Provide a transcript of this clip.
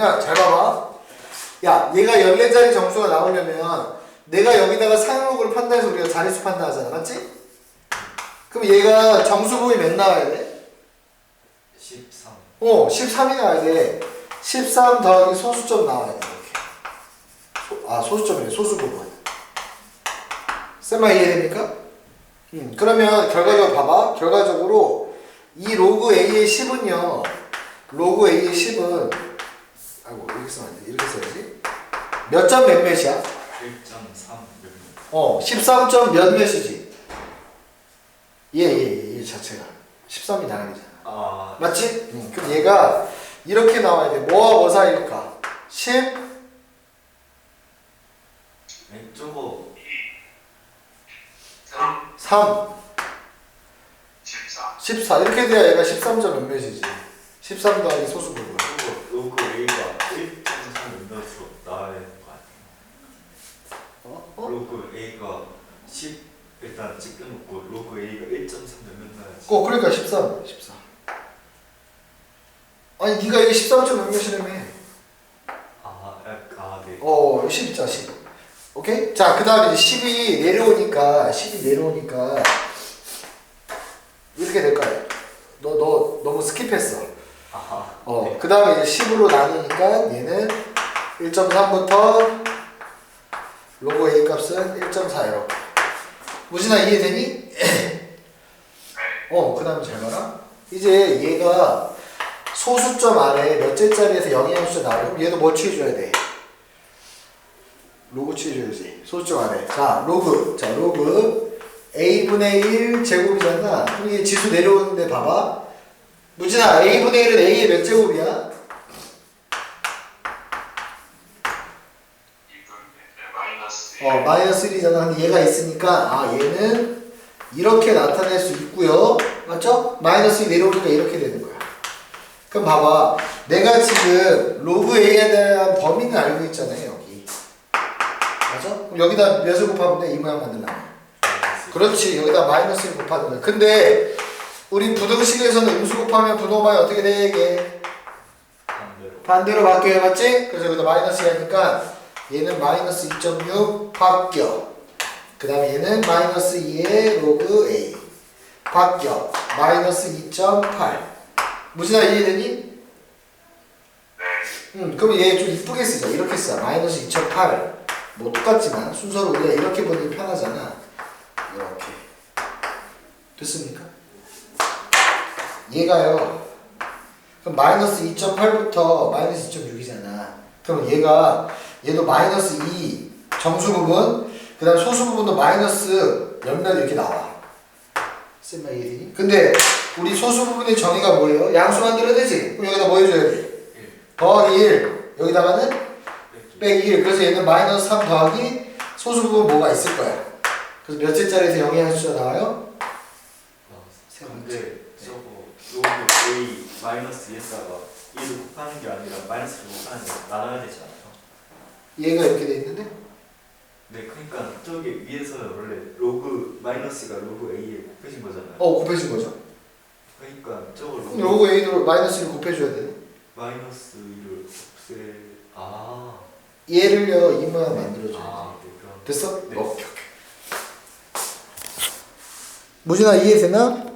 야, 잘 봐봐. 야, 얘가 14자리 정수가 나오려면 내가 여기다가 상용록을 판단해서 우리가 자릿수 판단하잖아. 맞지? 그럼 얘가 정수분이 몇 나와야 돼? 13 어, 13이 나와야 돼. 13 더하기 소수점 나와야 돼. 이렇게. 소- 아, 소수점이네. 소수 부분. 쌤만 이해됩니까? 음, 그러면 결과적으로 봐봐. 결과적으로 이 로그 A의 10은요. 로그 A의 10은 아이고 이렇게 쓰면 안 돼. 이렇게 써야지. 몇 점 몇 몇이야? 1.3몇 어, 13점 몇 몇이지? 예, 예, 예, 얘 자체가 13이 나가잖아. 아 맞지? 응. 그럼 얘가 이렇게 나와야 돼. 뭐와 뭐 사이일까? 10, 아니 저거 3, 14. 이렇게 돼야 얘가 13점 몇 몇이지. 13 더하기 소수 부분. 저거 로그 A가 1.3 몇으로 나와야 되는 거 아니에요? 어? 어? 로그 A가 10 일단 찍어놓고 로그 A가 1.3 몇몇 나야지 어, 그러니까 13, 14. 아니, 네가 이게 13점 몇몇이라며. 아, 아, 네. 어, 10 있잖아, 10. 오케이? 자, 그 다음에 이제 10이 내려오니까, 10이 내려오니까, 이렇게 될 거야. 너, 너, 너무 스킵했어. 아하. 어, 네. 그 다음에 이제 10으로 나누니까 얘는 1.3부터 로고 A 값은 1.4 이렇게. 무진아 이해되니? 어, 그 다음에 잘 봐라. 이제 얘가 소수점 아래 몇째 자리에서 영의함수 나오면 얘도 뭐 취해줘야 돼? 로그 취해줘야지. 소수점 아래. 자, 로그. 자, 로그. A분의 1 제곱이잖아. 그럼 얘 지수 내려오는데 봐봐. 무진아, A분의 1은 A의 몇 제곱이야? 어, 마이너스 1이잖아. 근데 얘가 있으니까, 아, 얘는 이렇게 나타낼 수 있고요. 맞죠? 마이너스 1 내려오니까 이렇게 되는 거야. 그럼 봐봐. 내가 지금 로그 A에 대한 범위는 알고 있잖아요, 여기. 맞죠? 그럼 여기다 몇을 곱하면 돼? 이 모양 만들려면. 그렇지. 여기다 마이너스 1 곱하는 거야. 근데, 우리 부등식에서는 음수 곱하면 분호방이 어떻게? 반대로. 반대로 바뀌어야 맞지? 그래서 여기다 마이너스 하니까 얘는 마이너스 2.6 바뀌어. 그 다음에 얘는 마이너스 2의 로그 A 바뀌어. 마이너스 2.8 무진아 이해되니? 네. 음, 그럼 얘 좀 이쁘게 쓰자. 이렇게 쓰자. 마이너스 2.8. 뭐 똑같지만 순서를 우리가 이렇게 보는 게 편하잖아. 이렇게. 됐습니까? 얘가요. 그럼 마이너스 2.8부터 마이너스 2.6이잖아. 그럼 얘가 얘도 마이너스 2 정수 부분, 그 다음 소수 부분도 마이너스 몇몇 이렇게 나와. 이해되니? 근데 우리 소수 부분의 정의가 뭐예요? 양수 만들어야 되지? 그럼 여기다 뭐 해줘야 돼? 1. 더하기 1. 여기다가는 네. 빼기 1. 그래서 얘는 마이너스 3 더하기 소수 부분 뭐가 있을 거야. 그래서 몇째 자리에서 영의 한 숫자 나와요? 세 번째. 근데 저거 로그 A 마이너스 1에다가 1을 곱하는 게 아니라 마이너스를 곱하는 게 나눠야 않아요? 얘가 이렇게 돼 있는데? 네, 그러니까 저기 위에서는 원래 로그 마이너스가 로그 A에 곱해진 거잖아요. 어, 곱해진 거죠. 그러니까 저걸 그럼 요거 A도 마이너스 1 곱해줘야 되네. 마이너스 1을 곱세 아, 얘를요 이 모양 만들어줘야지 아, 네, 그럼 됐어? 네. 오케이 오케이 무진아 이해되나?